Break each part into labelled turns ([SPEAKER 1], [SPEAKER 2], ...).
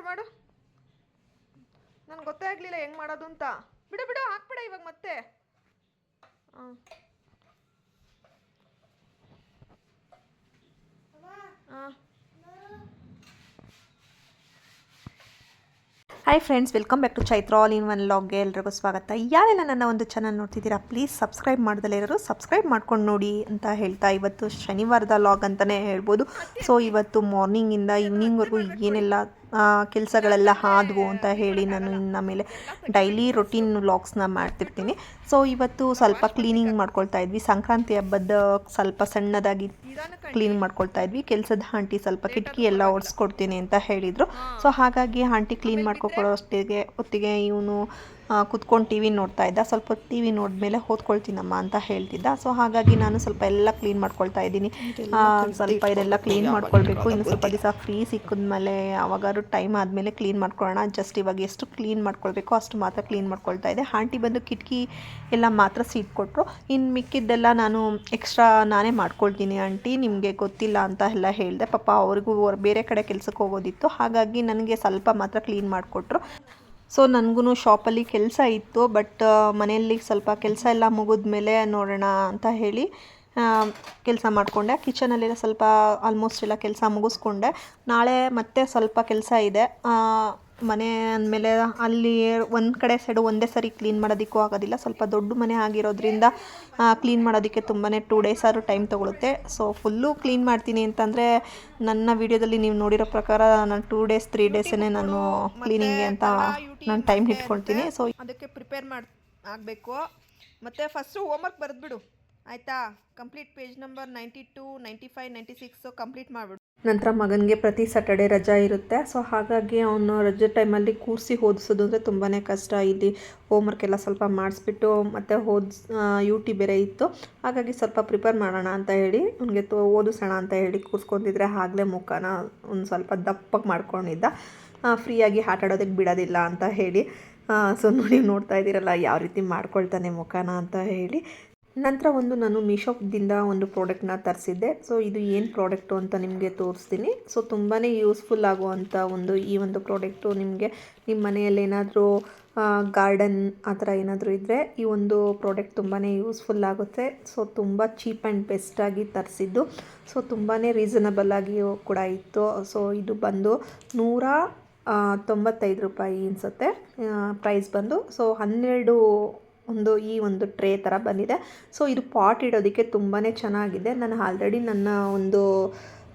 [SPEAKER 1] ಮಾಡು ಮಾಡು. ನನಗೆ ಗೊತ್ತೇ ಆಗಲಿಲ್ಲ ಹೆಂಗೆ ಮಾಡೋದು ಅಂತ. ಬಿಡು ಬಿಡು ಹಾಕ್ಬಿಡ ಇವಾಗ ಮತ್ತೆ. ಹಾಂ ಹಾಂ hi friends welcome back to Chaitra all in one ಲಾಗ್ಗೆ ಎಲ್ರಿಗೂ ಸ್ವಾಗತ. ಯಾರೆಲ್ಲ ನನ್ನ ಒಂದು ಚಾನಲ್ ನೋಡ್ತಿದ್ದೀರಾ ಪ್ಲೀಸ್ ಸಬ್ಸ್ಕ್ರೈಬ್ ಮಾಡ್ದಲೇ ಇರೋರು ಸಬ್ಸ್ಕ್ರೈಬ್ ಮಾಡ್ಕೊಂಡು ನೋಡಿ ಅಂತ ಹೇಳ್ತಾ ಇವತ್ತು ಶನಿವಾರದ ಲಾಗ್ ಅಂತಲೇ ಹೇಳ್ಬೋದು. ಸೊ ಇವತ್ತು ಮಾರ್ನಿಂಗಿಂದ ಈವ್ನಿಂಗ್ವರೆಗೂ ಏನೆಲ್ಲ ಕೆಲಸಗಳೆಲ್ಲ ಆದವು ಅಂತ ಹೇಳಿ ನಾನು ಇನ್ನು ಮೇಲೆ ಡೈಲಿ ರೊಟೀನ್ ವ್ಲಾಗ್ಸ್ನ ಮಾಡ್ತಿರ್ತೀನಿ. ಸೊ ಇವತ್ತು ಸ್ವಲ್ಪ ಕ್ಲೀನಿಂಗ್ ಮಾಡ್ಕೊಳ್ತಾ ಇದ್ವಿ. ಸಂಕ್ರಾಂತಿ ಹಬ್ಬದ ಸ್ವಲ್ಪ ಸಣ್ಣದಾಗಿ ಕ್ಲೀನ್ ಮಾಡ್ಕೊಳ್ತಾ ಇದ್ವಿ. ಕೆಲಸದ ಆಂಟಿ ಸ್ವಲ್ಪ ಕಿಟಕಿ ಎಲ್ಲ ಒರೆಸ್ಕೊಡ್ತೀನಿ ಅಂತ ಹೇಳಿದರು. ಸೊ ಹಾಗಾಗಿ ಆಂಟಿ ಕ್ಲೀನ್ ಮಾಡ್ಕೊಕೊಡೋ ಅಷ್ಟಿಗೆ ಹೊತ್ತಿಗೆ ಇವನು ಕುತ್ಕೊಂಡು ಟಿ ವಿ ನೋಡ್ತಾ ಇದ್ದ. ಸ್ವಲ್ಪ ಟಿ ವಿ ನೋಡಿದ್ಮೇಲೆ ಓದ್ಕೊಳ್ತೀನಮ್ಮ ಅಂತ ಹೇಳ್ತಿದ್ದ. ಸೊ ಹಾಗಾಗಿ ನಾನು ಸ್ವಲ್ಪ ಎಲ್ಲ ಕ್ಲೀನ್ ಮಾಡ್ಕೊಳ್ತಾ ಇದ್ದೀನಿ. ಸ್ವಲ್ಪ ಇದೆಲ್ಲ ಕ್ಲೀನ್ ಮಾಡ್ಕೊಳ್ಬೇಕು. ಇನ್ನು ಸ್ವಲ್ಪ ದಿವಸ ಫ್ರೀ ಸಿಕ್ಕಿದ್ಮೇಲೆ ಯಾವಾಗಾದ್ರೂ ಟೈಮ್ ಆದಮೇಲೆ ಕ್ಲೀನ್ ಮಾಡ್ಕೊಳ್ಳೋಣ. ಜಸ್ಟ್ ಇವಾಗ ಎಷ್ಟು ಕ್ಲೀನ್ ಮಾಡ್ಕೊಳ್ಬೇಕು ಅಷ್ಟು ಮಾತ್ರ ಕ್ಲೀನ್ ಮಾಡ್ಕೊಳ್ತಾ ಇದೆ ಆಂಟಿ ಬಂದು ಕಿಟಕಿ ಎಲ್ಲ ಮಾತ್ರ ಸೀಟ್ ಕೊಟ್ಟರು ಇನ್ನು ಮಿಕ್ಕಿದ್ದೆಲ್ಲ ನಾನು ಎಕ್ಸ್ಟ್ರಾ ನಾನೇ ಮಾಡ್ಕೊಳ್ತೀನಿ ಆಂಟಿ. ನಿಮಗೆ ಗೊತ್ತಿಲ್ಲ ಅಂತ ಎಲ್ಲ ಹೇಳಿದೆ. ಪಾಪ ಅವ್ರಿಗೂ ಬೇರೆ ಕಡೆ ಕೆಲ್ಸಕ್ಕೆ ಹೋಗೋದಿತ್ತು. ಹಾಗಾಗಿ ನನಗೆ ಸ್ವಲ್ಪ ಮಾತ್ರ ಕ್ಲೀನ್ ಮಾಡಿಕೊಟ್ರು. ಸೊ ನನಗೂ ಶಾಪಲ್ಲಿ ಕೆಲಸ ಇತ್ತು ಬಟ್ ಮನೆಯಲ್ಲಿ ಸ್ವಲ್ಪ ಕೆಲಸ ಎಲ್ಲ ಮುಗಿದ್ಮೇಲೆ ನೋಡೋಣ ಅಂತ ಹೇಳಿ ಕೆಲಸ ಮಾಡಿಕೊಂಡೆ. ಕಿಚನಲ್ಲೆಲ್ಲ ಸ್ವಲ್ಪ ಆಲ್ಮೋಸ್ಟ್ ಎಲ್ಲ ಕೆಲಸ ಮುಗಿಸ್ಕೊಂಡೆ. ನಾಳೆ ಮತ್ತೆ ಸ್ವಲ್ಪ ಕೆಲಸ ಇದೆ. ಮನೆ ಅಂದಮೇಲೆ ಅಲ್ಲಿ ಒಂದು ಕಡೆ ಸೈಡು ಒಂದೇ ಸರಿ ಕ್ಲೀನ್ ಮಾಡೋದಕ್ಕೂ ಆಗೋದಿಲ್ಲ. ಸ್ವಲ್ಪ ದೊಡ್ಡ ಮನೆ ಆಗಿರೋದ್ರಿಂದ ಕ್ಲೀನ್ ಮಾಡೋದಕ್ಕೆ ತುಂಬಾ ಟೂ ಡೇಸ್ ಆದರೂ ಟೈಮ್ ತೊಗೊಳುತ್ತೆ. ಸೊ ಫುಲ್ಲು ಕ್ಲೀನ್ ಮಾಡ್ತೀನಿ ಅಂತಂದರೆ, ನನ್ನ ವಿಡಿಯೋದಲ್ಲಿ ನೀವು ನೋಡಿರೋ ಪ್ರಕಾರ ನಾನು ಟೂ ಡೇಸ್ ತ್ರೀ ಡೇಸೇ ನಾನು ಕ್ಲೀನಿಂಗ್ಗೆ ಅಂತ ನಾನು ಟೈಮ್ ಇಟ್ಕೊಳ್ತೀನಿ. ಸೊ ಅದಕ್ಕೆ ಪ್ರಿಪೇರ್ ಮಾಡಿ, ಆಗಬೇಕು. ಮತ್ತು ಫಸ್ಟು ಹೋಮ್ವರ್ಕ್ ಬರೆದ್ಬಿಡು ಆಯಿತಾ? Complete page number ninety two ninety five ninety six complete ಮಾಡಿಬಿಡು. ನಂತರ ಮಗನಿಗೆ ಪ್ರತಿ ಸ್ಯಾಟರ್ಡೆ ರಜಾ ಇರುತ್ತೆ. ಸೊ ಹಾಗಾಗಿ ಅವನು ರಜೆ ಟೈಮಲ್ಲಿ ಕೂರಿಸಿ ಓದಿಸೋದು ಅಂದರೆ ತುಂಬಾ ಕಷ್ಟ. ಇಲ್ಲಿ ಹೋಮ್ವರ್ಕ್ ಎಲ್ಲ ಸ್ವಲ್ಪ ಮಾಡಿಸ್ಬಿಟ್ಟು ಮತ್ತು ಓದ್ಸ್ ಟಿ ಬೇರೆ ಇತ್ತು. ಹಾಗಾಗಿ ಸ್ವಲ್ಪ ಪ್ರಿಪೇರ್ ಮಾಡೋಣ ಅಂತ ಹೇಳಿ ಅವನಿಗೆ ತೋ, ಓದಿಸೋಣ ಅಂತ ಹೇಳಿ ಕೂರಿಸ್ಕೊಂಡಿದ್ರೆ ಆಗಲೇ ಮುಖನ ಒಂದು ಸ್ವಲ್ಪ ದಪ್ಪಗೆ ಮಾಡ್ಕೊಂಡಿದ್ದ. ಫ್ರೀಯಾಗಿ ಆಟ ಆಡೋದಕ್ಕೆ ಬಿಡೋದಿಲ್ಲ ಅಂತ ಹೇಳಿ. ಸೊ ನೋಡಿ ನೋಡ್ತಾ ಇದ್ದೀರಲ್ಲ, ಯಾವ ರೀತಿ ಮಾಡ್ಕೊಳ್ತಾನೆ ಮುಖನ ಅಂತ ಹೇಳಿ. ನಂತರ ಒಂದು ನಾನು ಮೀಶೋದಿಂದ ಒಂದು ಪ್ರಾಡಕ್ಟ್ನ ತರಿಸಿದ್ದೆ. ಸೊ ಇದು ಏನು ಪ್ರಾಡಕ್ಟು ಅಂತ ನಿಮಗೆ ತೋರಿಸ್ತೀನಿ. ಸೊ ತುಂಬಾ ಯೂಸ್ಫುಲ್ ಆಗುವಂಥ ಒಂದು ಈ ಒಂದು ಪ್ರಾಡಕ್ಟು ನಿಮಗೆ ನಿಮ್ಮ ಮನೆಯಲ್ಲಿ ಏನಾದರೂ ಗಾರ್ಡನ್ ಆ ಥರ ಏನಾದರೂ ಇದ್ದರೆ ಈ ಒಂದು ಪ್ರಾಡಕ್ಟ್ ತುಂಬಾ ಯೂಸ್ಫುಲ್ ಆಗುತ್ತೆ. ಸೊ ತುಂಬ ಚೀಪ್ ಆ್ಯಂಡ್ ಬೆಸ್ಟಾಗಿ ತರಿಸಿದ್ದು. ಸೊ ತುಂಬಾ ರೀಸನಬಲ್ ಆಗಿ ಕೂಡ ಇತ್ತು. ಸೊ ಇದು ಬಂದು ನೂರ ತೊಂಬತ್ತೈದು ರೂಪಾಯಿ ಅನಿಸುತ್ತೆ. ಪ್ರೈಸ್ ಬಂದು. ಸೊ ಹನ್ನೆರಡು ಒಂದು ಈ ಒಂದು ಟ್ರೇ ಥರ ಬಂದಿದೆ. ಸೊ ಇದು ಪಾಟ್ ಇಡೋದಕ್ಕೆ ತುಂಬಾ ಚೆನ್ನಾಗಿದೆ. ನಾನು ಆಲ್ರೆಡಿ ನನ್ನ ಒಂದು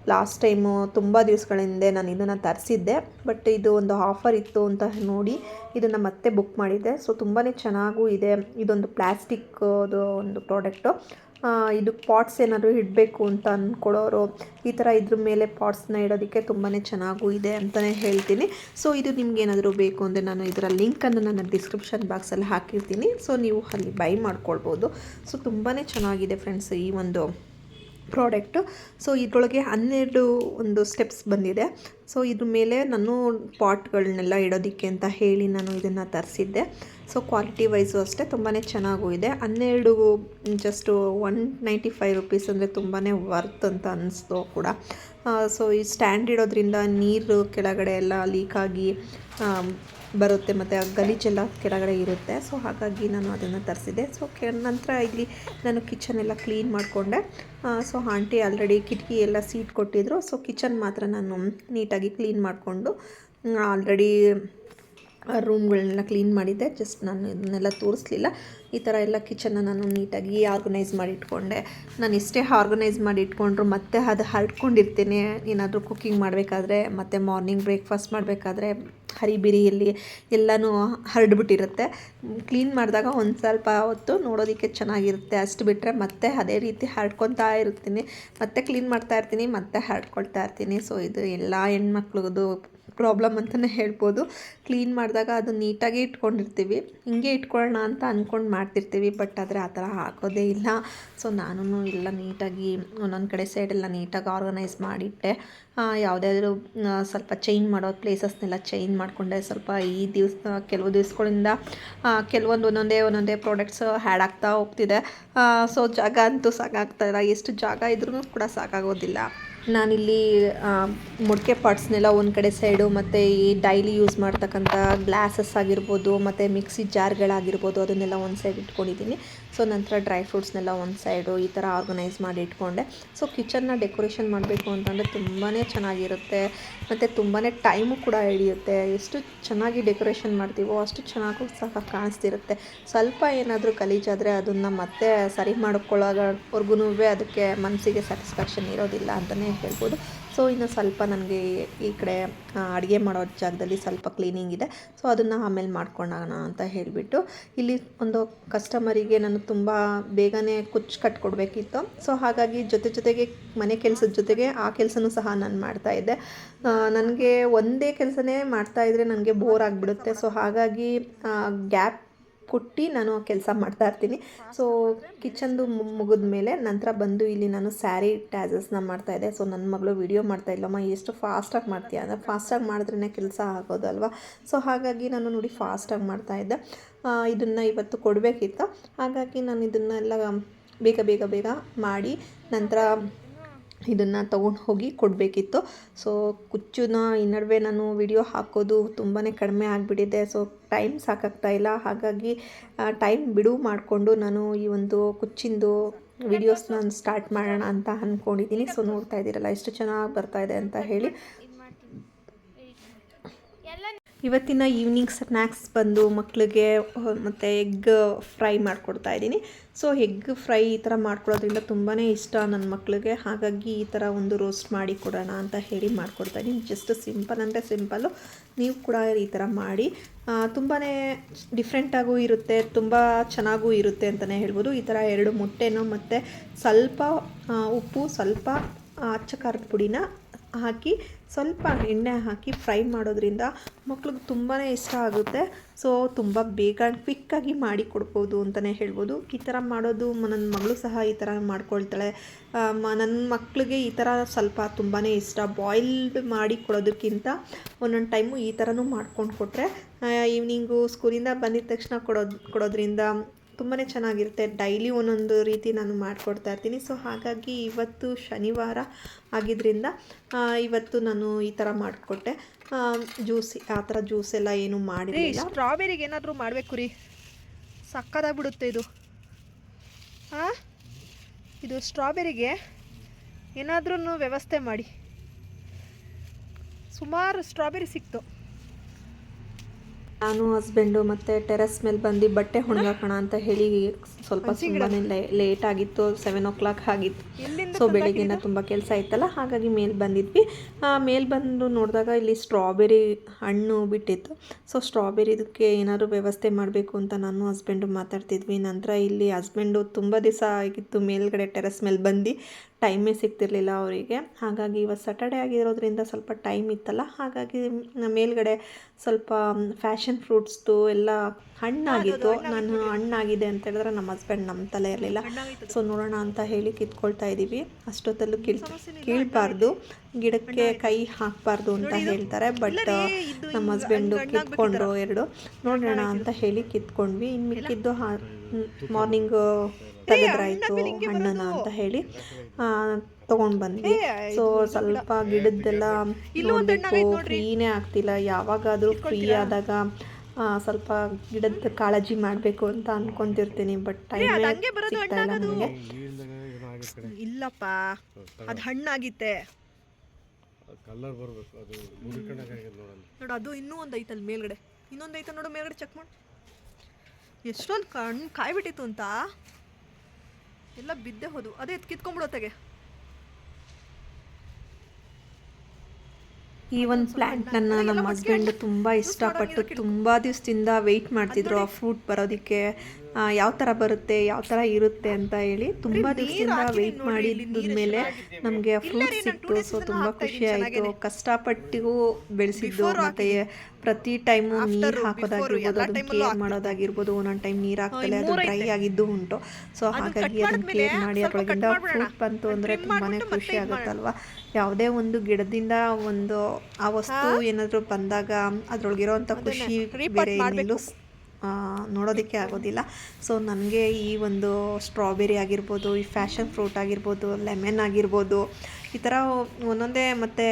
[SPEAKER 1] ಲಾಸ್ಟ್ ಟೈಮು ತುಂಬ ದಿವಸಗಳ ಹಿಂದೆ ನಾನು ಇದನ್ನು ತರಿಸಿದ್ದೆ. ಬಟ್ ಇದು ಒಂದು ಆಫರ್ ಇತ್ತು ಅಂತ ನೋಡಿ ಇದನ್ನು ಮತ್ತೆ ಬುಕ್ ಮಾಡಿದ್ದೆ. ಸೊ ತುಂಬಾ ಚೆನ್ನಾಗೂ ಇದೆ. ಇದೊಂದು ಪ್ಲಾಸ್ಟಿಕ್ಕದು ಒಂದು ಪ್ರಾಡಕ್ಟು. ಇದು ಪಾಟ್ಸ್ ಏನಾದರೂ ಇಡಬೇಕು ಅಂತ ಅಂದ್ಕೊಡೋರು ಈ ಥರ ಇದ್ರ ಮೇಲೆ ಪಾಟ್ಸ್ನ ಇಡೋದಕ್ಕೆ ತುಂಬಾ ಚೆನ್ನಾಗೂ ಇದೆ ಅಂತಲೇ ಹೇಳ್ತೀನಿ. ಸೊ ಇದು ನಿಮ್ಗೆ ಏನಾದರೂ ಬೇಕು ಅಂದರೆ ನಾನು ಇದರ ಲಿಂಕನ್ನು ನನ್ನ ಡಿಸ್ಕ್ರಿಪ್ಷನ್ ಬಾಕ್ಸಲ್ಲಿ ಹಾಕಿರ್ತೀನಿ. ಸೊ ನೀವು ಅಲ್ಲಿ ಬೈ ಮಾಡ್ಕೊಳ್ಬೋದು. ಸೊ ತುಂಬಾ ಚೆನ್ನಾಗಿದೆ ಫ್ರೆಂಡ್ಸ್ ಈ ಒಂದು ಪ್ರಾಡಕ್ಟು. ಸೊ, ಇದರೊಳಗೆ ಹನ್ನೆರಡು ಒಂದು ಸ್ಟೆಪ್ಸ್ ಬಂದಿದೆ. ಸೊ, ಇದ್ರ ಮೇಲೆ ನಾನು ಪಾಟ್ಗಳನ್ನೆಲ್ಲ ಇಡೋದಕ್ಕೆ ಅಂತ ಹೇಳಿ ನಾನು ಇದನ್ನು ತರಿಸಿದ್ದೆ. ಸೊ, ಕ್ವಾಲಿಟಿ ವೈಸು ಅಷ್ಟೇ ತುಂಬಾ ಚೆನ್ನಾಗೂ ಇದೆ. ಹನ್ನೆರಡು just one ninety five rupees ಅಂದರೆ ತುಂಬಾ ವರ್ತ್ ಅಂತ ಅನ್ನಿಸ್ತು ಕೂಡ. ಸೊ, ಈ ಸ್ಟ್ಯಾಂಡ್ ಇಡೋದ್ರಿಂದ ನೀರು ಕೆಳಗಡೆ ಎಲ್ಲ ಲೀಕಾಗಿ ಬರುತ್ತೆ ಮತ್ತು ಆ ಗಲೀಜೆಲ್ಲ ಕೆಳಗಡೆ ಇರುತ್ತೆ. ಸೊ ಹಾಗಾಗಿ ನಾನು ಅದನ್ನು ತರಿಸಿದೆ ಸೊ ಕೆ ನಂತರ ಇಲ್ಲಿ ನಾನು ಕಿಚನ್ ಎಲ್ಲ ಕ್ಲೀನ್ ಮಾಡಿಕೊಂಡೆ. ಸೊ ಆಂಟಿ ಆಲ್ರೆಡಿ ಕಿಟಕಿ ಎಲ್ಲ ಸೀಟ್ ಕೊಟ್ಟಿದ್ರು. ಸೊ ಕಿಚನ್ ಮಾತ್ರ ನಾನು ನೀಟಾಗಿ ಕ್ಲೀನ್ ಮಾಡಿಕೊಂಡು ಆಲ್ರೆಡಿ ರೂಮ್ಗಳನ್ನೆಲ್ಲ ಕ್ಲೀನ್ ಮಾಡಿದ್ದೆ. ಜಸ್ಟ್ ನಾನು ಇದನ್ನೆಲ್ಲ ತೋರಿಸ್ಲಿಲ್ಲ. ಈ ಥರ ಎಲ್ಲ ಕಿಚನ್ನ ನಾನು ನೀಟಾಗಿ ಆರ್ಗನೈಸ್ ಮಾಡಿ ಇಟ್ಕೊಂಡೆ. ನಾನು ಎಷ್ಟೇ ಆರ್ಗನೈಸ್ ಮಾಡಿ ಇಟ್ಕೊಂಡ್ರು ಮತ್ತೆ ಅದು ಹರಡ್ಕೊಂಡಿರ್ತೀನಿ ಏನಾದರೂ ಕುಕ್ಕಿಂಗ್ ಮಾಡಬೇಕಾದ್ರೆ, ಮತ್ತು ಮಾರ್ನಿಂಗ್ ಬ್ರೇಕ್ಫಾಸ್ಟ್ ಮಾಡಬೇಕಾದ್ರೆ ಹರಿಬಿರಿಯಲ್ಲಿ ಎಲ್ಲನೂ ಹರಡ್ಬಿಟ್ಟಿರುತ್ತೆ. ಕ್ಲೀನ್ ಮಾಡಿದಾಗ ಒಂದು ಸ್ವಲ್ಪ ಹೊತ್ತು ನೋಡೋದಕ್ಕೆ ಚೆನ್ನಾಗಿರುತ್ತೆ. ಅಷ್ಟು ಬಿಟ್ಟರೆ ಮತ್ತೆ ಅದೇ ರೀತಿ ಹರಡ್ಕೊತಾ ಇರ್ತೀನಿ. ಮತ್ತೆ ಕ್ಲೀನ್ ಮಾಡ್ತಾ ಇರ್ತೀನಿ, ಮತ್ತೆ ಹರಡ್ಕೊಳ್ತಾ ಇರ್ತೀನಿ. ಸೊ, ಇದು ಎಲ್ಲ ಹೆಣ್ಮಕ್ಳದ್ದು ಪ್ರಾಬ್ಲಮ್ ಅಂತಲೇ ಹೇಳ್ಬೋದು. ಕ್ಲೀನ್ ಮಾಡಿದಾಗ ಅದು ನೀಟಾಗಿ ಇಟ್ಕೊಂಡಿರ್ತೀವಿ. ಹಿಂಗೆ ಇಟ್ಕೊಳ್ಳೋಣ ಅಂತ ಅಂದ್ಕೊಂಡು ಮಾಡ್ತಿರ್ತೀವಿ ಬಟ್ ಆದರೆ ಆ ಥರ ಹಾಕೋದೇ ಇಲ್ಲ. ಸೊ ನಾನು ಎಲ್ಲ ನೀಟಾಗಿ, ಒಂದೊಂದು ಕಡೆ ಸೈಡೆಲ್ಲ ನೀಟಾಗಿ ಆರ್ಗನೈಸ್ ಮಾಡಿಟ್ಟೆ. ಯಾವುದಾದ್ರೂ ಸ್ವಲ್ಪ ಚೇಂಜ್ ಮಾಡೋ ಪ್ಲೇಸಸ್ನೆಲ್ಲ ಚೇಂಜ್ ಮಾಡಿಕೊಂಡೆ. ಸ್ವಲ್ಪ ಈ ದಿವಸ, ಕೆಲವು ದಿವಸಗಳಿಂದ ಕೆಲವೊಂದು ಒಂದೊಂದೇ ಒಂದೊಂದೇ ಪ್ರಾಡಕ್ಟ್ಸ್ ಹ್ಯಾಡ್ ಆಗ್ತಾ ಹೋಗ್ತಿದೆ. ಸೊ ಜಾಗ ಅಂತೂ ಸಾಕಾಗ್ತಾ ಇಲ್ಲ. ಎಷ್ಟು ಜಾಗ ಇದ್ರೂ ಕೂಡ ಸಾಕಾಗೋದಿಲ್ಲ. ನಾನಿಲ್ಲಿ ಮೊಳಕೆ ಪಾರ್ಟ್ಸ್ನೆಲ್ಲ ಒಂದು ಕಡೆ ಸೈಡು ಮತ್ತು ಈ ಡೈಲಿ ಯೂಸ್ ಮಾಡ್ತಕ್ಕಂಥ ಗ್ಲಾಸಸ್ ಆಗಿರ್ಬೋದು, ಮತ್ತು ಮಿಕ್ಸಿ ಜಾರ್ಗಳಾಗಿರ್ಬೋದು ಅದನ್ನೆಲ್ಲ ಒಂದು ಸೈಡ್ ಇಟ್ಕೊಂಡಿದ್ದೀನಿ. ಸೊ ನಂತರ ಡ್ರೈ ಫ್ರೂಟ್ಸ್ನೆಲ್ಲ ಒಂದು ಸೈಡು ಈ ಥರ ಆರ್ಗನೈಸ್ ಮಾಡಿ ಇಟ್ಕೊಂಡೆ. ಸೊ ಕಿಚನ್ನ ಡೆಕೋರೇಷನ್ ಮಾಡಬೇಕು ಅಂತಂದರೆ ತುಂಬಾ ಚೆನ್ನಾಗಿರುತ್ತೆ. ಮತ್ತು ತುಂಬಾ ಟೈಮು ಕೂಡ ಹಿಡಿಯುತ್ತೆ. ಎಷ್ಟು ಚೆನ್ನಾಗಿ ಡೆಕೋರೇಷನ್ ಮಾಡ್ತೀವೋ ಅಷ್ಟು ಚೆನ್ನಾಗೂ ಸಹ ಕಾಣಿಸ್ತಿರುತ್ತೆ. ಸ್ವಲ್ಪ ಏನಾದರೂ ಗಲೀಜಾದರೆ ಅದನ್ನು ಮತ್ತೆ ಸರಿ ಮಾಡ್ಕೊಳ್ಳೋವರೆಗೂ ಅದಕ್ಕೆ ಮನಸ್ಸಿಗೆ ಸ್ಯಾಟಿಸ್ಫ್ಯಾಕ್ಷನ್ ಇರೋದಿಲ್ಲ ಅಂತಲೇ ಹೇಳ್ಬೋದು. ಸೊ ಇನ್ನು ಸ್ವಲ್ಪ ನನಗೆ ಈ ಕಡೆ ಅಡುಗೆ ಮಾಡೋ ಜಾಗದಲ್ಲಿ ಸ್ವಲ್ಪ ಕ್ಲೀನಿಂಗ್ ಇದೆ. ಸೊ ಅದನ್ನು ಆಮೇಲೆ ಮಾಡ್ಕೊಳ್ಳೋಣ ಅಂತ ಹೇಳಿಬಿಟ್ಟು, ಇಲ್ಲಿ ಒಂದು ಕಸ್ಟಮರಿಗೆ ನಾನು ತುಂಬ ಬೇಗನೆ ಕುಚ್ಚು ಕಟ್ಕೊಡ್ಬೇಕಿತ್ತು. ಸೊ ಹಾಗಾಗಿ ಜೊತೆ ಜೊತೆಗೆ ಮನೆ ಕೆಲಸದ ಜೊತೆಗೆ ಆ ಕೆಲಸನೂ ಸಹ ನಾನು ಮಾಡ್ತಾಯಿದ್ದೆ ನನಗೆ ಒಂದೇ ಕೆಲಸನೇ ಮಾಡ್ತಾಯಿದ್ರೆ ನನಗೆ ಬೋರ್ ಆಗಿಬಿಡುತ್ತೆ. ಸೊ ಹಾಗಾಗಿ ಗ್ಯಾಪ್ ಕೊಟ್ಟು ನಾನು ಕೆಲಸ ಮಾಡ್ತಾ ಇರ್ತೀನಿ. ಸೊ ಕಿಚನ್ದು ಮುಗಿದ ಮೇಲೆ ನಂತರ ಬಂದು ಇಲ್ಲಿ ನಾನು ಸ್ಯಾರಿ ಮಾಡ್ತಾ ಇದ್ದೆ. ಸೊ ನನ್ನ ಮಗಳು ವಿಡಿಯೋ ಮಾಡ್ತಾ ಇಲ್ಲಮ್ಮ, ಎಷ್ಟು ಫಾಸ್ಟಾಗಿ ಮಾಡ್ತೀಯ? ಅಂದರೆ ಫಾಸ್ಟಾಗಿ ಮಾಡಿದ್ರೇ ಕೆಲಸ ಆಗೋದು ಅಲ್ವಾ? ಸೊ ಹಾಗಾಗಿ ನಾನು ನೋಡಿ ಫಾಸ್ಟಾಗಿ ಮಾಡ್ತಾಯಿದ್ದೆ ಇದನ್ನು ಇವತ್ತು ಕೊಡಬೇಕಿತ್ತು. ಹಾಗಾಗಿ ನಾನು ಇದನ್ನೆಲ್ಲ ಬೇಗ ಬೇಗ ಬೇಗ ಮಾಡಿ ನಂತರ ಇದನ್ನು ತೊಗೊಂಡು ಹೋಗಿ ಕೊಡಬೇಕಿತ್ತು. ಸೊ ಕುಚ್ಚನ್ನ ಈ ನಡುವೆ ನಾನು ವಿಡಿಯೋ ಹಾಕೋದು ತುಂಬಾ ಕಡಿಮೆ ಆಗಿಬಿಟ್ಟಿದೆ. ಸೊ ಟೈಮ್ ಸಾಕಾಗ್ತಾ ಇಲ್ಲ. ಹಾಗಾಗಿ ಟೈಮ್ ಬಿಡುವು ಮಾಡಿಕೊಂಡು ನಾನು ಈ ಒಂದು ಕುಚ್ಚಿಂದು ವಿಡಿಯೋಸ್ನ ಸ್ಟಾರ್ಟ್ ಮಾಡೋಣ ಅಂತ ಅಂದ್ಕೊಂಡಿದ್ದೀನಿ ಸೊ ನೋಡ್ತಾ ಇದ್ದೀರಲ್ಲ ಎಷ್ಟು ಚೆನ್ನಾಗಿ ಬರ್ತಾ ಇದೆ ಅಂತ ಹೇಳಿ. ಇವತ್ತಿನ ಈವ್ನಿಂಗ್ ಸ್ನ್ಯಾಕ್ಸ್ ಬಂದು ಮಕ್ಕಳಿಗೆ ಮತ್ತು ಎಗ್ ಫ್ರೈ ಮಾಡಿಕೊಡ್ತಾ ಇದ್ದೀನಿ. ಸೊ ಎಗ್ ಫ್ರೈ ಈ ಥರ ಮಾಡ್ಕೊಡೋದ್ರಿಂದ ತುಂಬಾ ಇಷ್ಟ ನನ್ನ ಮಕ್ಕಳಿಗೆ ಹಾಗಾಗಿ ಈ ಥರ ಒಂದು ರೋಸ್ಟ್ ಮಾಡಿ ಕೊಡೋಣ ಅಂತ ಹೇಳಿ ಮಾಡ್ಕೊಡ್ತಾ ಇದ್ದೀನಿ. ಜಸ್ಟ್ ಸಿಂಪಲ್ ಅಂದರೆ ಸಿಂಪಲ್ಲು ನೀವು ಕೂಡ ಈ ಥರ ಮಾಡಿ. ತುಂಬಾ ಡಿಫ್ರೆಂಟಾಗೂ ಇರುತ್ತೆ, ತುಂಬ ಚೆನ್ನಾಗೂ ಇರುತ್ತೆ ಅಂತಲೇ ಹೇಳ್ಬೋದು. ಈ ಥರ ಎರಡು ಮೊಟ್ಟೆನೋ ಮತ್ತು ಸ್ವಲ್ಪ ಉಪ್ಪು, ಸ್ವಲ್ಪ ಅಚ್ಚ ಖಾರದ ಪುಡಿನ ಹಾಕಿ ಸ್ವಲ್ಪ ಎಣ್ಣೆ ಹಾಕಿ ಫ್ರೈ ಮಾಡೋದ್ರಿಂದ ಮಕ್ಳಿಗೆ ತುಂಬಾ ಇಷ್ಟ ಆಗುತ್ತೆ. ಸೊ ತುಂಬ ಬೇಗ ಕ್ವಿಕ್ಕಾಗಿ ಮಾಡಿ ಕೊಡ್ಬೋದು ಅಂತಲೇ ಹೇಳ್ಬೋದು. ಈ ಥರ ಮಾಡೋದು ನನ್ನ ಮಗಳು ಸಹ ಈ ಥರ ಮಾಡ್ಕೊಳ್ತಾಳೆ. ನನ್ನ ಮಕ್ಕಳಿಗೆ ಈ ಥರ ಸ್ವಲ್ಪ ತುಂಬಾ ಇಷ್ಟ. ಬಾಯ್ಲ್ಡ್ ಮಾಡಿ ಕೊಡೋದಕ್ಕಿಂತ ಒಂದೊಂದು ಟೈಮು ಈ ಥರನೂ ಮಾಡ್ಕೊಂಡು ಕೊಟ್ಟರೆ ಈವ್ನಿಂಗು ಸ್ಕೂಲಿಂದ ಬಂದಿದ ತಕ್ಷಣ ಕೊಡೋದು, ಕೊಡೋದ್ರಿಂದ ತುಂಬಾ ಚೆನ್ನಾಗಿರುತ್ತೆ. ಡೈಲಿ ಒಂದೊಂದು ರೀತಿ ನಾನು ಮಾಡಿಕೊಡ್ತಾ ಇರ್ತೀನಿ. ಸೊ ಹಾಗಾಗಿ ಇವತ್ತು ಶನಿವಾರ ಆಗಿದ್ದರಿಂದ ಇವತ್ತು ನಾನು ಈ ಥರ ಮಾಡಿಕೊಟ್ಟೆ. ಜ್ಯೂಸ್, ಆ ಥರ ಜ್ಯೂಸ್ ಎಲ್ಲ ಏನು ಮಾಡಿ
[SPEAKER 2] ಸ್ಟ್ರಾಬೆರಿಗೆ ಏನಾದರೂ ಮಾಡಬೇಕು ರೀ. ಸಕ್ಕದಾಗ್ಬಿಡುತ್ತೆ ಇದು. ಹಾಂ ಇದು ಸ್ಟ್ರಾಬೆರಿಗೆ ಏನಾದ್ರೂ ವ್ಯವಸ್ಥೆ ಮಾಡಿ. ಸುಮಾರು ಸ್ಟ್ರಾಬೆರಿ ಸಿಕ್ತು.
[SPEAKER 1] ನಾನು ಹಸ್ಬೆಂಡು ಮತ್ತು ಟೆರೆಸ್ ಮೇಲೆ ಬಂದು ಬಟ್ಟೆ ಒಣಗಾಕೋಣ ಅಂತ ಹೇಳಿ ಸ್ವಲ್ಪ ತುಂಬಾ ಲೇಟ್ ಆಗಿತ್ತು ಸೆವೆನ್ ಓ ಕ್ಲಾಕ್ ಆಗಿತ್ತು ಸೊ ಬೆಳಿಗ್ಗೆನ ತುಂಬ ಕೆಲಸ ಇತ್ತಲ್ಲ ಹಾಗಾಗಿ ಮೇಲೆ ಬಂದಿದ್ವಿ. ಮೇಲೆ ಬಂದು ನೋಡಿದಾಗ ಇಲ್ಲಿ ಸ್ಟ್ರಾಬೆರಿ ಹಣ್ಣು ಬಿಟ್ಟಿತ್ತು. ಸೊ ಸ್ಟ್ರಾಬೆರಿದಕ್ಕೆ ಏನಾದರೂ ವ್ಯವಸ್ಥೆ ಮಾಡಬೇಕು ಅಂತ ನಾನು ಹಸ್ಬೆಂಡು ಮಾತಾಡ್ತಿದ್ವಿ. ನಂತರ ಇಲ್ಲಿ ಹಸ್ಬೆಂಡು ತುಂಬ ದಿವಸ ಆಗಿತ್ತು ಮೇಲ್ಗಡೆ ಟೆರೆಸ್ ಮೇಲೆ ಬಂದು. ಟೈಮೇ ಸಿಗ್ತಿರ್ಲಿಲ್ಲ ಅವರಿಗೆ. ಹಾಗಾಗಿ ಇವತ್ತು ಸ್ಯಾಟರ್ಡೆ ಆಗಿರೋದ್ರಿಂದ ಸ್ವಲ್ಪ ಟೈಮ್ ಇತ್ತಲ್ಲ. ಹಾಗಾಗಿ ಮೇಲ್ಗಡೆ ಸ್ವಲ್ಪ ಫ್ಯಾಷನ್ ಫ್ರೂಟ್ಸ್ದು ಎಲ್ಲ ಹಣ್ಣಾಗಿತ್ತು. ನಾನು ಹಣ್ಣಾಗಿದೆ ಅಂತ ಹೇಳಿದ್ರೆ ನಮ್ಮ ಹಸ್ಬೆಂಡ್ ನಮ್ಮ ತಲೆ ಇರಲಿಲ್ಲ. ಸೊ ನೋಡೋಣ ಅಂತ ಹೇಳಿ ಕಿತ್ಕೊಳ್ತಾ ಇದ್ದೀವಿ. ಅಷ್ಟೊತ್ತಲ್ಲೂ ಕೀಳ್ ಕೀಳಬಾರ್ದು. ಗಿಡಕ್ಕೆ ಕೈ ಹಾಕಬಾರ್ದು ಅಂತ ಹೇಳ್ತಾರೆ. ಬಟ್ ನಮ್ಮ ಹಸ್ಬೆಂಡು ಕಿತ್ಕೊಂಡ್ರು ಎರಡು. ನೋಡೋಣ ಅಂತ ಹೇಳಿ ಕಿತ್ಕೊಂಡ್ವಿ. ಇನ್ನು ಮಿಕ್ಕಿದ್ದು ಮಾರ್ನಿಂಗ್ ತೆಗೆದ್ರಾಯ್ತು ಹಣ್ಣನ್ನ ಅಂತ ಹೇಳಿ ತಗೊಂಡ್ ಬಂದ್ವಿ. ಸೊ ಸ್ವಲ್ಪ ಗಿಡದ್ದೆಲ್ಲ ನೋಡಬೇಕು ಫ್ರೀನೇ ಆಗ್ತಿಲ್ಲ. ಯಾವಾಗಾದರೂ ಫ್ರೀ ಆದಾಗ ಆ, ಸ್ವಲ್ಪ ಗಿಡದ ಕಾಳಜಿ ಮಾಡಬೇಕು ಅಂತ ಅನ್ಕೊಂತಿರ್ತೀನಿ ಬಟ್ ಟೈಮ್ ಸಿಗ್ತಾ ಇಲ್ಲ ನನಗೆ
[SPEAKER 2] ಇಲ್ಲಪ್ಪ ಅದು ಹಣ್ಣಾಗಿತ್ತೆ.
[SPEAKER 3] ಕಲರ್ ಬರಬೇಕು ಅದು
[SPEAKER 2] ನೋಡು ಅದು ಇನ್ನೂ ಒಂದು ಐತಲ್ಲ ಮೇಲ್ಗಡೆ. ಇನ್ನೊಂದು ಐತ ನೋಡು ಮೇಲ್ಗಡೆ ಚೆಕ್ ಮಾಡು. ಎಷ್ಟೊಂದು ಕಣ್ಣು ಕಾಯ್ಬಿಟ್ಟಿತ್ತು ಅಂತ? ಎಲ್ಲ ಬಿದ್ದೆ ಹೋದು. ಅದೇ ಎತ್ತು ಕಿತ್ಕೊಂಡ್ಬಿಡೋತೆಗೆ
[SPEAKER 1] ಈ ಒಂದು ಪ್ಲ್ಯಾಂಟನ್ನು ನಮ್ಮ ಹಸ್ಬೆಂಡ್ ತುಂಬ ಇಷ್ಟಪಟ್ಟು ತುಂಬ ದಿವಸದಿಂದ ವೆಯ್ಟ್ ಮಾಡ್ತಿದ್ರು. ಆ ಫ್ರೂಟ್ ಬರೋದಕ್ಕೆ ಯಾವ ಥರ ಬರುತ್ತೆ ಯಾವ ಥರ ಇರುತ್ತೆ ಅಂತ ಹೇಳಿ ತುಂಬ ದಿವಸದಿಂದ ವೆಯ್ಟ್ ಮಾಡಿದ್ಮೇಲೆ ನಮಗೆ ಆ ಫ್ರೂಟ್ ಸಿಕ್ತು. ಸೊ ತುಂಬ ಖುಷಿ ಆಯಿತು. ಕಷ್ಟಪಟ್ಟಿಗೂ ಬೆಳೆಸಿದ್ದು. ಮತ್ತು ಪ್ರತಿ ಟೈಮು ನೀರು ಹಾಕೋದಾಗಿರ್ಬೋದು ಅದನ್ನು ಕೇರ್ ಮಾಡೋದಾಗಿರ್ಬೋದು. ಒಂದೊಂದು ಟೈಮ್ ನೀರು ಹಾಕ್ತಲೇ ಅದು ಡ್ರೈ ಆಗಿದ್ದು ಉಂಟು. ಸೊ ಹಾಗಾಗಿ ಅದನ್ನು ಕೇರ್ ಮಾಡಿ ಅದರೊಳಗಿಂದ ಫ್ರೂಟ್ ಬಂತು ಅಂದರೆ ತುಂಬಾ ಖುಷಿ ಆಗುತ್ತಲ್ವಾ? ಯಾವುದೇ ಒಂದು ಗಿಡದಿಂದ ಒಂದು ಆ ವಸ್ತು ಏನಾದರೂ ಬಂದಾಗ ಅದ್ರೊಳಗಿರೋಂಥ ಖುಷಿ ಬೇರೆ ಏನಿಲ್ಲೂ ನೋಡೋದಕ್ಕೆ ಆಗೋದಿಲ್ಲ. ಸೊ ನನಗೆ ಈ ಒಂದು ಸ್ಟ್ರಾಬೆರಿ ಆಗಿರ್ಬೋದು ಈ ಫ್ಯಾಷನ್ ಫ್ರೂಟ್ ಆಗಿರ್ಬೋದು ಲೆಮನ್ ಆಗಿರ್ಬೋದು ಈ ಥರ ಒಂದೊಂದೇ ಮತ್ತು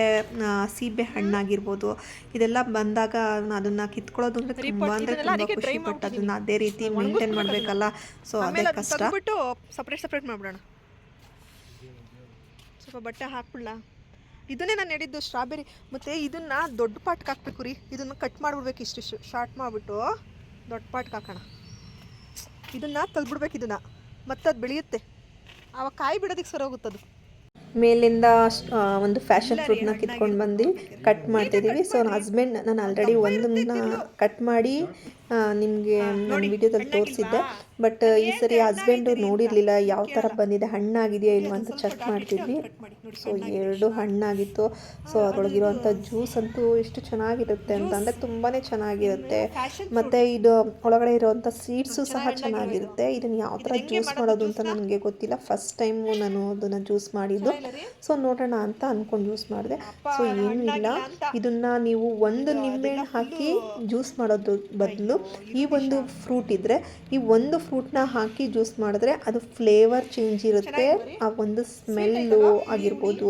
[SPEAKER 1] ಸೀಬೆ ಹಣ್ಣಾಗಿರ್ಬೋದು ಇದೆಲ್ಲ ಬಂದಾಗ ಅದನ್ನು ಕಿತ್ಕೊಳ್ಳೋದು ಅಂದರೆ ತುಂಬ ಅಂದರೆ ತುಂಬ ಖುಷಿ ಪಟ್ಟು ಅದನ್ನು ಅದೇ ರೀತಿ ಮೇಂಟೈನ್ ಮಾಡಬೇಕಲ್ಲ. ಸೊ ಅದೇ ಕಷ್ಟ.
[SPEAKER 2] ಸಪ್ರೇಟ್ ಸಪ್ರೇಟ್ ಮಾಡ್ಬಿಡೋಣ. ಸ್ವಲ್ಪ ಬಟ್ಟೆ ಹಾಕ್ಬಿಡ್ಲ? ಇದನ್ನೇ ನಾನು ಹೇಳಿದ್ದು ಸ್ಟ್ರಾಬೆರಿ ಮತ್ತು ಇದನ್ನ ದೊಡ್ಡ ಪಾಟ್ಗೆ ಹಾಕ್ಬೇಕು ರೀ. ಇದನ್ನು ಕಟ್ ಮಾಡಿಬಿಡ್ಬೇಕು ಇಷ್ಟು ಶಾರ್ಟ್ ಮಾಡಿಬಿಟ್ಟು ದೊಡ್ಡ ಪಾಟ್ಗೆ ಹಾಕೋಣ. ಇದನ್ನು ತಲ್ಬಿಡ್ಬೇಕು ಇದನ್ನು. ಮತ್ತೆ ಅದು ಬೆಳೆಯುತ್ತೆ. ಆವಾಗ ಕಾಯಿ ಬಿಡೋದಕ್ಕೆ ಸರೋಗುತ್ತದು
[SPEAKER 1] ಮೇಲಿಂದ ಆ, ಒಂದು ಫ್ಯಾಷನ್ ಫ್ರೂಟ್ನ ಕಿತ್ಕೊಂಡು ಬಂದು ಕಟ್ ಮಾಡ್ತಿದ್ದೀವಿ ಸೊ ಹಸ್ಬೆಂಡ್ ನಾನು ಆಲ್ರೆಡಿ ಒಂದನ್ನ ಕಟ್ ಮಾಡಿ ನಿಮಗೆ ನನ್ನ ವಿಡಿಯೋದಲ್ಲಿ ತೋರಿಸಿದ್ದೆ ಬಟ್ ಈ ಸರಿ ಹಸ್ಬೆಂಡ್ ನೋಡಿರಲಿಲ್ಲ ಯಾವ ಥರ ಬಂದಿದೆ ಹಣ್ಣಾಗಿದೆಯಾ ಇಲ್ವಾ ಅಂತ ಚೆಕ್ ಮಾಡ್ತಿದ್ವಿ. ಸೊ ಎರಡು ಹಣ್ಣಾಗಿತ್ತು. ಸೊ ಅದರೊಳಗಿರುವಂಥ ಜ್ಯೂಸ್ ಅಂತೂ ಎಷ್ಟು ಚೆನ್ನಾಗಿರುತ್ತೆ ಅಂತ ಅಂದರೆ ತುಂಬಾ ಚೆನ್ನಾಗಿರುತ್ತೆ. ಮತ್ತು ಇದು ಒಳಗಡೆ ಇರುವಂಥ ಸೀಡ್ಸು ಸಹ ಚೆನ್ನಾಗಿರುತ್ತೆ. ಇದನ್ನು ಯಾವ ಥರ ಜ್ಯೂಸ್ ಮಾಡೋದು ಅಂತ ನನಗೆ ಗೊತ್ತಿಲ್ಲ. ಫಸ್ಟ್ ಟೈಮು ನಾನು ಅದನ್ನು ಜ್ಯೂಸ್ ಮಾಡಿದ್ದು. ಸೊ ನೋಡೋಣ ಅಂತ ಅಂದ್ಕೊಂಡು ಜ್ಯೂಸ್ ಮಾಡಿದೆ. ಸೊ ಏನೂ ಇಲ್ಲ ಇದನ್ನು ನೀವು ಒಂದು ನಿಂಬೆಹಣ್ಣು ಹಾಕಿ ಜ್ಯೂಸ್ ಮಾಡೋದು ಬದಲು ಈ ಒಂದು ಫ್ರೂಟ್ ಇದ್ದರೆ ಈ ಒಂದು ಫ್ರೂಟ್ನ ಹಾಕಿ ಜ್ಯೂಸ್ ಮಾಡಿದ್ರೆ ಅದು ಫ್ಲೇವರ್ ಚೇಂಜ್ ಇರುತ್ತೆ. ಆ ಒಂದು ಸ್ಮೆಲ್ಲು ಆಗಿರ್ಬೋದು.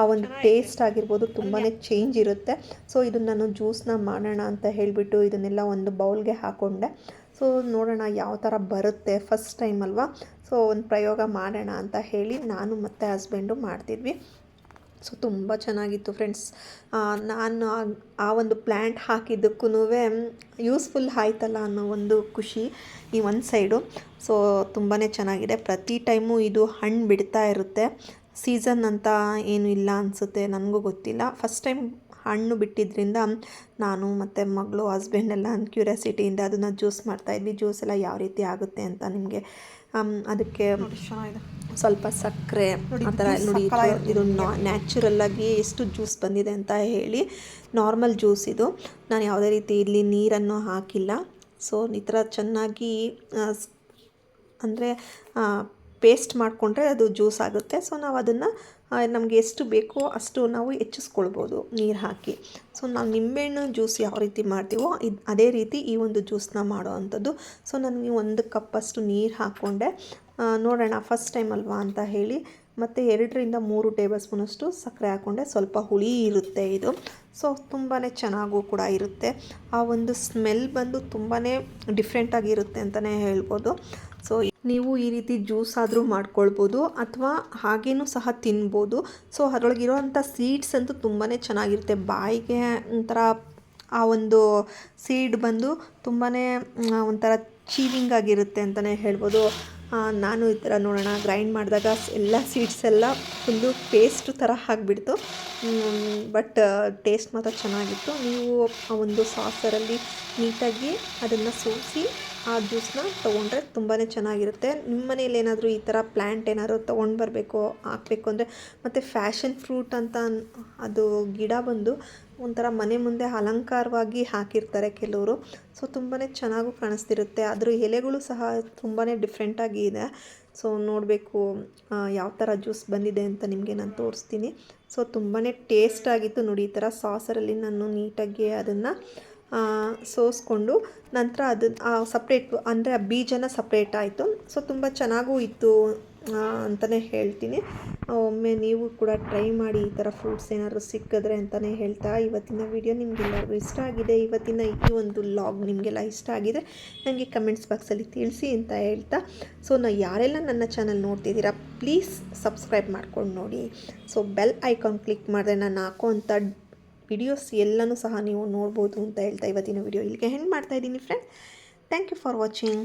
[SPEAKER 1] ಆ ಒಂದು ಟೇಸ್ಟ್ ಆಗಿರ್ಬೋದು ತುಂಬಾ ಚೇಂಜ್ ಇರುತ್ತೆ. ಸೊ ಇದನ್ನು ನಾನು ಜ್ಯೂಸ್ನ ಮಾಡೋಣ ಅಂತ ಹೇಳಿಬಿಟ್ಟು ಇದನ್ನೆಲ್ಲ ಒಂದು ಬೌಲ್ಗೆ ಹಾಕ್ಕೊಂಡೆ ಸೊ ನೋಡೋಣ ಯಾವ ಥರ ಬರುತ್ತೆ ಫಸ್ಟ್ ಟೈಮ್ ಅಲ್ವಾ? ಸೊ ಒಂದು ಪ್ರಯೋಗ ಮಾಡೋಣ ಅಂತ ಹೇಳಿ ನಾನು ಮತ್ತು ಹಸ್ಬೆಂಡು ಮಾಡ್ತಿದ್ವಿ. ಸೊ ತುಂಬ ಚೆನ್ನಾಗಿತ್ತು ಫ್ರೆಂಡ್ಸ್. ನಾನು ಆ- ಒಂದು ಪ್ಲ್ಯಾಂಟ್ ಹಾಕಿದ್ದಕ್ಕೂ ಯೂಸ್ಫುಲ್ ಆಯ್ತಲ್ಲ ಅನ್ನೋ ಒಂದು ಖುಷಿ ಈ ಒಂದು ಸೈಡು. ಸೊ ತುಂಬಾ ಚೆನ್ನಾಗಿದೆ. ಪ್ರತಿ ಟೈಮು ಇದು ಹಣ್ಣು ಬಿಡ್ತಾ ಇರುತ್ತೆ. ಸೀಸನ್ ಅಂತ ಏನು ಇಲ್ಲ ಅನಿಸುತ್ತೆ, ನನಗೂ ಗೊತ್ತಿಲ್ಲ. ಫಸ್ಟ್ ಟೈಮ್ ಹಣ್ಣು ಬಿಟ್ಟಿದ್ದರಿಂದ ನಾನು ಮತ್ತು ಮಗಳು, ಹಸ್ಬೆಂಡ್ ಎಲ್ಲ ಕ್ಯೂರಿಯಾಸಿಟಿಯಿಂದ ಅದನ್ನು ಜ್ಯೂಸ್ ಮಾಡ್ತಾಯಿದ್ವಿ ಜ್ಯೂಸ್ ಎಲ್ಲ ಯಾವ ರೀತಿ ಆಗುತ್ತೆ ಅಂತ ನಿಮಗೆ ಅದಕ್ಕೆ ಸ್ವಲ್ಪ ಸಕ್ಕರೆ ಆ ಥರ ನೋಡಿ ಇದು ನ್ಯಾಚುರಲ್ ಆಗಿ ಎಷ್ಟು ಜ್ಯೂಸ್ ಬಂದಿದೆ ಅಂತ ಹೇಳಿ ನಾರ್ಮಲ್ ಜ್ಯೂಸ್ ಇದು. ನಾನು ಯಾವುದೇ ರೀತಿ ಇಲ್ಲಿ ನೀರನ್ನು ಹಾಕಿಲ್ಲ. ಸೊ ಈ ಥರ ಚೆನ್ನಾಗಿ ಅಂದರೆ ಪೇಸ್ಟ್ ಮಾಡಿಕೊಂಡ್ರೆ ಅದು ಜ್ಯೂಸ್ ಆಗುತ್ತೆ. ಸೊ ನಾವು ಅದನ್ನು ನಮಗೆ ಎಷ್ಟು ಬೇಕೋ ಅಷ್ಟು ನಾವು ಹೆಚ್ಚಿಸ್ಕೊಳ್ಬೋದು ನೀರು ಹಾಕಿ. ಸೊ ನಾವು ನಿಂಬೆಹಣ್ಣು ಜ್ಯೂಸ್ ಯಾವ ರೀತಿ ಮಾಡ್ತೀವೋ ಇದು ಅದೇ ರೀತಿ ಈ ಒಂದು ಜ್ಯೂಸ್ನ ಮಾಡೋ ಅಂಥದ್ದು. ಸೊ ನನಗೆ ಒಂದು ಕಪ್ಪಷ್ಟು ನೀರು ಹಾಕ್ಕೊಂಡೆ ನೋಡೋಣ ಫಸ್ಟ್ ಟೈಮ್ ಅಲ್ವಾ ಅಂತ ಹೇಳಿ. ಮತ್ತು ಎರಡರಿಂದ ಮೂರು ಟೇಬಲ್ ಸ್ಪೂನಷ್ಟು ಸಕ್ಕರೆ ಹಾಕ್ಕೊಂಡೆ ಸ್ವಲ್ಪ ಹುಳಿ ಇರುತ್ತೆ ಇದು. ಸೊ ತುಂಬಾ ಚೆನ್ನಾಗೂ ಕೂಡ ಇರುತ್ತೆ. ಆ ಒಂದು ಸ್ಮೆಲ್ ಬಂದು ತುಂಬಾ ಡಿಫ್ರೆಂಟಾಗಿರುತ್ತೆ ಅಂತಲೇ ಹೇಳ್ಬೋದು. ನೀವು ಈ ರೀತಿ ಜ್ಯೂಸ್ ಆದರೂ ಮಾಡ್ಕೊಳ್ಬೋದು ಅಥವಾ ಹಾಗೇನೂ ಸಹ ತಿನ್ಬೋದು. ಸೊ, ಅದರೊಳಗಿರೋವಂಥ ಸೀಡ್ಸ್ ಅಂತೂ ತುಂಬಾ ಚೆನ್ನಾಗಿರುತ್ತೆ. ಬಾಯಿಗೆ ಒಂಥರ ಆ ಒಂದು ಸೀಡ್ ಬಂದು ತುಂಬಾ ಒಂಥರ ಚೀವಿಂಗ್ ಆಗಿರುತ್ತೆ ಅಂತಲೇ ಹೇಳ್ಬೋದು. ನಾನು ಈ ಥರ ನೋಡೋಣ. ಗ್ರೈಂಡ್ ಮಾಡಿದಾಗ ಎಲ್ಲ ಸೀಡ್ಸ್ ಎಲ್ಲ ಫುಲ್ಲು ಪೇಸ್ಟ್ ಥರ ಆಗಿಬಿಡ್ತು. ಬಟ್ ಟೇಸ್ಟ್ ಮಾತ್ರ ಚೆನ್ನಾಗಿತ್ತು. ನೀವು ಆ ಒಂದು ಸಾಸರಲ್ಲಿ ನೀಟಾಗಿ ಅದನ್ನು ಸೋಸಿ ಆ ಜ್ಯೂಸನ್ನ ತೊಗೊಂಡ್ರೆ ತುಂಬಾ ಚೆನ್ನಾಗಿರುತ್ತೆ. ನಿಮ್ಮ ಮನೇಲಿ ಏನಾದರೂ ಈ ಥರ ಪ್ಲ್ಯಾಂಟ್ ಏನಾದರೂ ತೊಗೊಂಡು ಬರಬೇಕು, ಹಾಕಬೇಕು ಅಂದರೆ ಮತ್ತು ಫ್ಯಾಷನ್ ಫ್ರೂಟ್ ಅಂತ ಅದು ಗಿಡ ಬಂದು ಒಂಥರ ಮನೆ ಮುಂದೆ ಅಲಂಕಾರವಾಗಿ ಹಾಕಿರ್ತಾರೆ ಕೆಲವರು. ಸೊ ತುಂಬಾ ಚೆನ್ನಾಗೂ ಕಾಣಿಸ್ತಿರುತ್ತೆ. ಅದ್ರ ಎಲೆಗಳು ಸಹ ತುಂಬಾ ಡಿಫ್ರೆಂಟಾಗಿ ಇದೆ. ಸೊ ನೋಡಬೇಕು ಯಾವ ಥರ ಜ್ಯೂಸ್ ಬಂದಿದೆ ಅಂತ ನಿಮಗೆ ನಾನು ತೋರಿಸ್ತೀನಿ. ಸೊ ತುಂಬಾ ಟೇಸ್ಟ್ ಆಗಿತ್ತು ನೋಡಿ ಈ ಥರ ಸಾಸರಲ್ಲಿ ನಾನು ನೀಟಾಗಿ ಅದನ್ನು ಸೋಸ್ಕೊಂಡು ನಂತರ ಅದನ್ನು ಸಪ್ರೇಟ್ ಅಂದರೆ ಆ ಬೀಜನ ಸಪ್ರೇಟ್ ಆಯಿತು. ಸೊ ತುಂಬ ಚೆನ್ನಾಗೂ ಇತ್ತು ಅಂತಲೇ ಹೇಳ್ತೀನಿ. ಒಮ್ಮೆ ನೀವು ಕೂಡ ಟ್ರೈ ಮಾಡಿ ಈ ಥರ ಫ್ರೂಟ್ಸ್ ಏನಾದರೂ ಸಿಕ್ಕಿದ್ರೆ ಅಂತಲೇ ಹೇಳ್ತಾ ಇವತ್ತಿನ ವಿಡಿಯೋ ನಿಮಗೆಲ್ಲರಿಗೂ ಇಷ್ಟ ಆಗಿದೆ. ಇವತ್ತಿನ ಈ ಒಂದು ಲಾಗ್ ನಿಮಗೆಲ್ಲ ಇಷ್ಟ ಆಗಿದೆ, ನನಗೆ ಕಮೆಂಟ್ಸ್ ಬಾಕ್ಸಲ್ಲಿ ತಿಳಿಸಿ ಅಂತ ಹೇಳ್ತಾ. ಸೊ ನಾ ಯಾರೆಲ್ಲ ನನ್ನ ಚಾನಲ್ ನೋಡ್ತಿದ್ದೀರಾ ಪ್ಲೀಸ್ ಸಬ್ಸ್ಕ್ರೈಬ್ ಮಾಡ್ಕೊಂಡು ನೋಡಿ. ಸೊ ಬೆಲ್ ಐಕಾನ್ ಕ್ಲಿಕ್ ಮಾಡಿದ್ರೆ ನಾನು ಹಾಕೋ ಅಂಥ ವಿಡಿಯೋಸ್ ಎಲ್ಲನೂ ಸಹ ನೀವು ನೋಡ್ಬೋದು ಅಂತ ಹೇಳ್ತಾ ಇವತ್ತಿನ ವಿಡಿಯೋ ಇಲ್ಲಿಗೆ ಹೆಂಡ್ ಮಾಡ್ತಾ ಇದ್ದೀನಿ friend thank you for watching